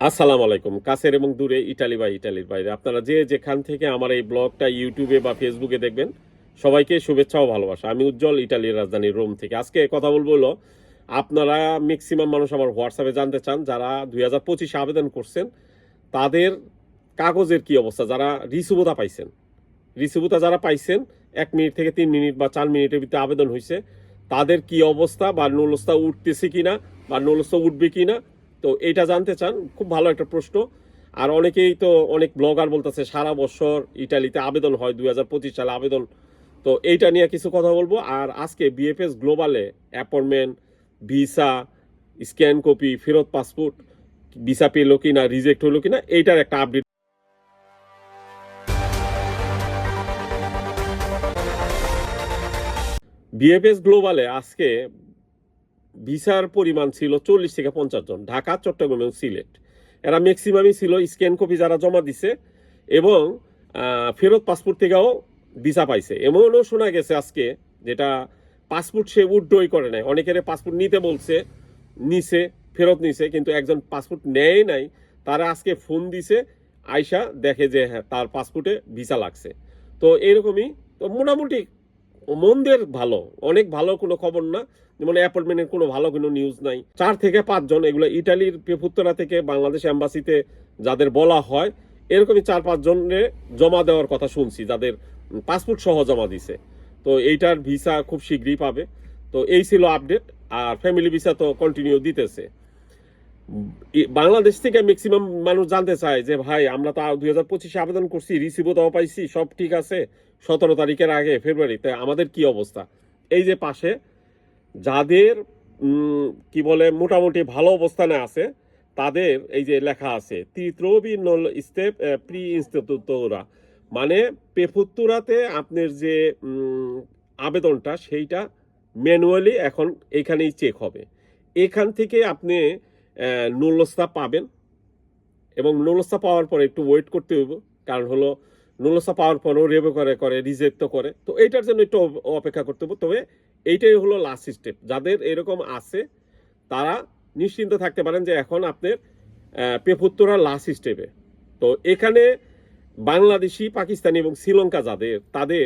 আসসালামু আলাইকুম। কাছের এবং দূরে ইটালি বা ইটালির বাইরে। আপনারা যে যেখান থেকে আমার এই ব্লগটা ইউটিউবে বা ফেসবুকে দেখবেন, সবাইকে শুভেচ্ছা ও ভালোবাসা। আমি উজ্জ্বল ইটালির রাজধানী রোম থেকে। আজকে কথা বলব হলো, আপনারা ম্যাক্সিমাম মানুষ আমার হোয়াটসঅ্যাপে জানতে চান, যারা দুই হাজার পঁচিশে আবেদন করছেন, তাদের কাগজের কি অবস্থা? যারা রিসুবতা পাইছেন। রিসিভুতা যারা পাইছেন, এক মিনিট থেকে তিন মিনিট বা চার মিনিটের ভিতরে আবেদন হয়েছে তাদের কি অবস্থা বা নুলস্তা উঠতেছে কিনা বা নুলস্তা উঠবে কিনা তো এটা জানতে চান, খুব ভালো একটা প্রশ্ন। আর অনেকেই তো অনেক ব্লগার বলতেছে, সারা বছর ইটালিতে আবেদন হয়, দুই হাজার পঁচিশ সালে আবেদন। তো এইটা নিয়ে কিছু কথা বলব। আর আজকে বিএফএস গ্লোবালে অ্যাপয়েন্টমেন্ট ভিসা স্ক্যান কপি ফেরত পাসপোর্ট ভিসা পেল কি না রিজেক্ট হলো কিনা, এইটার একটা আপডেট বিএফএস গ্লোবালে আজকে ভিসার পরিমাণ ছিল চল্লিশ থেকে পঞ্চাশ জন, ঢাকা, চট্টগ্রাম এবং সিলেট। এরা ম্যাক্সিমামই ছিল স্ক্যান কপি যারা জমা দিছে এবং ফেরত পাসপোর্ট থেকেও ভিসা পাইছে। এমনও শোনা গেছে আজকে যেটা পাসপোর্ট সে উড্ডই করে নাই। অনেকের পাসপোর্ট নিতে বলছে, নিছে, ফেরত নিছে, কিন্তু একজন পাসপোর্ট নেয় নাই। তারা আজকে ফোন দিছে আয়সা দেখে যে হ্যাঁ তার পাসপোর্টে ভিসা লাগছে। তো এরকমই তো মোটামুটি মন্দের ভালো, অনেক ভালো কোনো খবর না। যেমন অ্যাপয়েন্টমেন্টের কোনো ভালো কোনো নিউজ নাই। চার থেকে পাঁচজন, এগুলো ইটালির পেপুত্তরা থেকে বাংলাদেশ অ্যাম্বাসিতে যাদের বলা হয়, এরকমই চার পাঁচজনের জমা দেওয়ার কথা শুনছি, যাদের পাসপোর্ট সহ জমা দিছে। তো এইটার ভিসা খুব শীঘ্রই পাবে। তো এই ছিল আপডেট আর ফ্যামিলি ভিসা তো কন্টিনিউ দিতেছে। বাংলাদেশ থেকে ম্যাক্সিমাম মানুষ জানতে চায় যে, ভাই, আমরা তো দুই হাজার পঁচিশে আবেদন করছি রিসিভও দেওয়া পাইছি, সব ঠিক আছে, সতেরো তারিখের আগে ফেব্রুয়ারিতে আমাদের কি অবস্থা? এই যে পাশে, যাদের কি বলে, মোটামুটি ভালো অবস্থানে আছে, তাদের এই যে লেখা আছে নল স্টেপ প্রি ইনস্টিটিউটোরা মানে পেফুত্তুরাতে আপনার যে আবেদনটা, সেইটা ম্যানুয়ালি এখন এখানেই চেক হবে। এখান থেকে আপনি নুলস্তা পাবেন। এবং নুলস্তা পাওয়ার পরে একটু ওয়েট করতে হইব। কারণ হলো নুলস্তা পাওয়ার পরেও রেবে করে করে রিজেক্ট করে। তো এইটার জন্য একটু অপেক্ষা করতে হবে তবে এইটাই হলো লাস্ট স্টেপ যাদের এরকম আছে, তারা নিশ্চিন্ত থাকতে পারেন যে এখন আপনার পেপুত্তরা লাস্ট স্টেপে তো এখানে বাংলাদেশি, পাকিস্তানি এবং শ্রীলঙ্কা যাদের, তাদের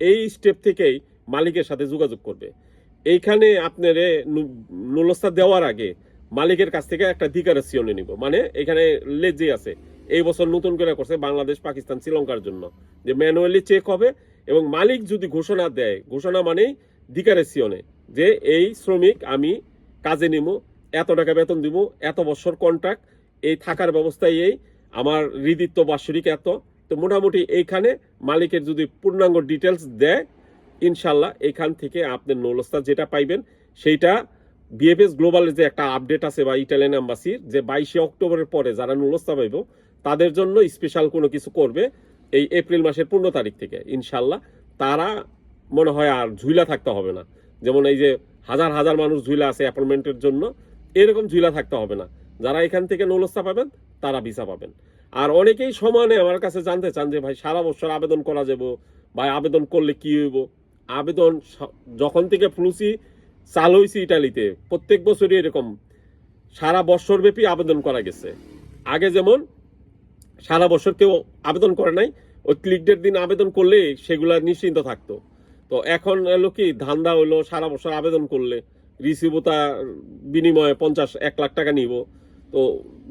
এই স্টেপ থেকেই মালিকের সাথে যোগাযোগ করবে। এইখানে আপনার নুলস্তা দেওয়ার আগে মালিকের কাছ থেকে একটা ডিকারেশনে নিব। মানে এখানে লেজে আছে। এই বছর নতুন করে করছে বাংলাদেশ, পাকিস্তান, শ্রীলঙ্কার জন্য। যে ম্যানুয়ালি চেক হবে এবং মালিক যদি ঘোষণা দেয়, ঘোষণা মানেই ডিকারেশনে যে এই শ্রমিক আমি কাজে নিব, এত টাকা বেতন দিব, এত বছর কন্ট্রাক্ট এই থাকার ব্যবস্থায় এই, আমার হৃদিত্ব বাৎসরিক এত। তো মোটামুটি এইখানে মালিকের যদি পূর্ণাঙ্গ ডিটেলস দেয়, ইনশাল্লাহ এইখান থেকে আপনি নৌলস্তা যেটা পাইবেন, সেইটা বিএফএস গ্লোবালের যে একটা আপডেট আছে বা ইটালিয়ান এম্বাসির যে বাইশে অক্টোবরের পরে যারা নৌলস্তা পাইব, তাদের জন্য স্পেশাল কোনো কিছু করবে এই এপ্রিল মাসের পনেরো তারিখ থেকে, ইনশাল্লাহ। তারা মনে হয় আর ঝুইলা থাকতে হবে না। যেমন এই যে হাজার হাজার মানুষ ঝুইলা আছে অ্যাপয়েন্টমেন্টের জন্য, এরকম ঝুইলা থাকতে হবে না। যারা এখান থেকে নৌলস্তা পাবেন, তারা ভিসা পাবেন। আর অনেকেই সমানে আমার কাছে জানতে চান যে, ভাই, সারা বছর আবেদন করা যাব, ভাই, আবেদন করলে কি হইব? আবেদন যখন থেকে ফ্লুসি চালু হয়েছে ইটালিতে। প্রত্যেক বছরই এরকম সারা বছরব্যাপী আবেদন করা গেছে। আগে যেমন সারা বছর কেউ আবেদন করে নাই, ওই ক্লিক ডেট দিন আবেদন করলে সেগুলা নিশ্চিন্ত থাকতো। তো এখন এলো কি, ধান্দা হইল, সারা বছর আবেদন করলে রিসিভতা বিনিময়ে পঞ্চাশ, এক লাখ টাকা নিব। তো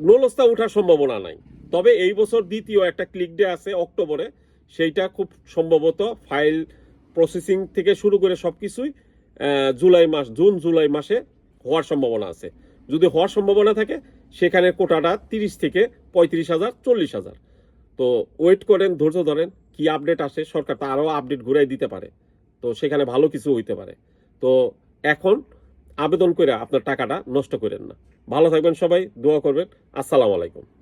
নলস্তা ওঠার সম্ভাবনা নাই। তবে এই বছর দ্বিতীয় একটা ক্লিক ডে আছে অক্টোবরে, সেইটা খুব সম্ভবত ফাইল প্রসেসিং থেকে শুরু করে সব কিছুই জুলাই মাস, জুন, জুলাই মাসে হওয়ার সম্ভাবনা আছে। যদি হওয়ার সম্ভাবনা থাকে, সেখানে কোটাটা তিরিশ থেকে পঁয়ত্রিশ হাজার, চল্লিশ হাজার। তো ওয়েট করেন, ধৈর্য ধরেন, কি আপডেট আসে, সরকার তো আরও আপডেট ঘুরাই দিতে পারে। তো সেখানে ভালো কিছু হইতে পারে। তো এখন আবেদন করে আপনার টাকাটা নষ্ট করেন না। ভালো থাকবেন সবাই, দোয়া করবেন। আসসালামু আলাইকুম।